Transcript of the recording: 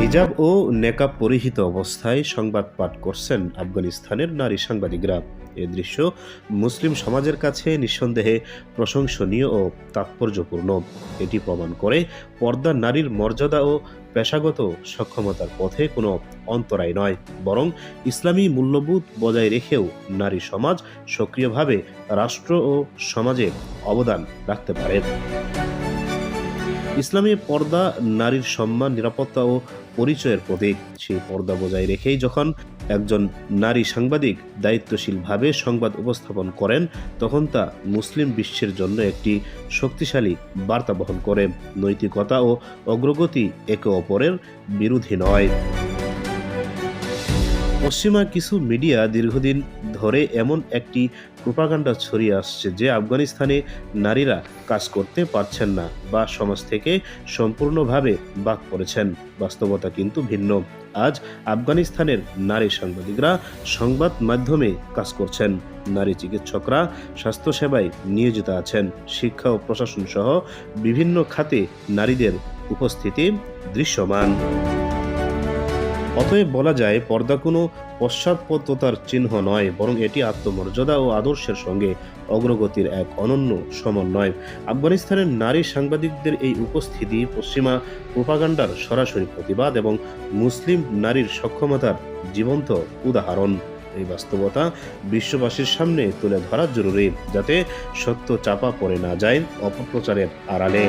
হিজাব ও নেকাব পরিহিত অবস্থায় সংবাদ পাঠ করছেন আফগানিস্তানের নারী সাংবাদিকরা। এ দৃশ্য মুসলিম সমাজের কাছে নিঃসন্দেহে প্রশংসনীয় ও তাৎপর্যপূর্ণ। এটি প্রমাণ করে পর্দা নারীর মর্যাদা ও পেশাগত সক্ষমতার পথে কোনো অন্তরায় নয়, বরং ইসলামী মূল্যবোধ বজায় রেখেও নারী সমাজ সক্রিয়ভাবে রাষ্ট্র ও সমাজে অবদান রাখতে পারে। ইসলামী পর্দা নারীর সম্মান, নিরাপত্তা ও পরিচয়ের প্রতীক। সেই পর্দা বজায় রেখেই যখন একজন নারী সাংবাদিক দায়িত্বশীলভাবে সংবাদ উপস্থাপন করেন, তখন তা মুসলিম বিশ্বের জন্য একটি শক্তিশালী বার্তা বহন করে। নৈতিকতা ও অগ্রগতি একে অপরের বিরোধী নয়। পশ্চিমা কিছু মিডিয়া দীর্ঘদিন ধরে এমন একটি প্রোপাগান্ডা ছড়িয়ে আসছে যে আফগানিস্তানে নারীরা কাজ করতে পারছেন না বা সমাজ থেকে সম্পূর্ণভাবে বাদ পড়েছেন। বাস্তবতা কিন্তু ভিন্ন। আজ আফগানিস্তানের নারী সাংবাদিকরা সংবাদ মাধ্যমে কাজ করছেন। নারী চিকিৎসকরা স্বাস্থ্যসেবায় নিয়োজিত আছেন। শিক্ষা ও প্রশাসন সহ বিভিন্ন খাতে নারীদের উপস্থিতি দৃশ্যমান। অতএব বলা যায়, পর্দা কোনো পশ্চাৎপদতার চিহ্ন নয়, বরং এটি আত্মমর্যাদা ও আদর্শের সঙ্গে অগ্রগতির এক অনন্য সমন্বয়। আফগানিস্তানের নারী সাংবাদিকদের এই উপস্থিতি পশ্চিমা প্রোপাগান্ডার সরাসরি প্রতিবাদ এবং মুসলিম নারীর সক্ষমতার জীবন্ত উদাহরণ। এই বাস্তবতা বিশ্ববাসীর সামনে তুলে ধরা জরুরি, যাতে সত্য চাপা পড়ে না যায় অপপ্রচারের আড়ালে।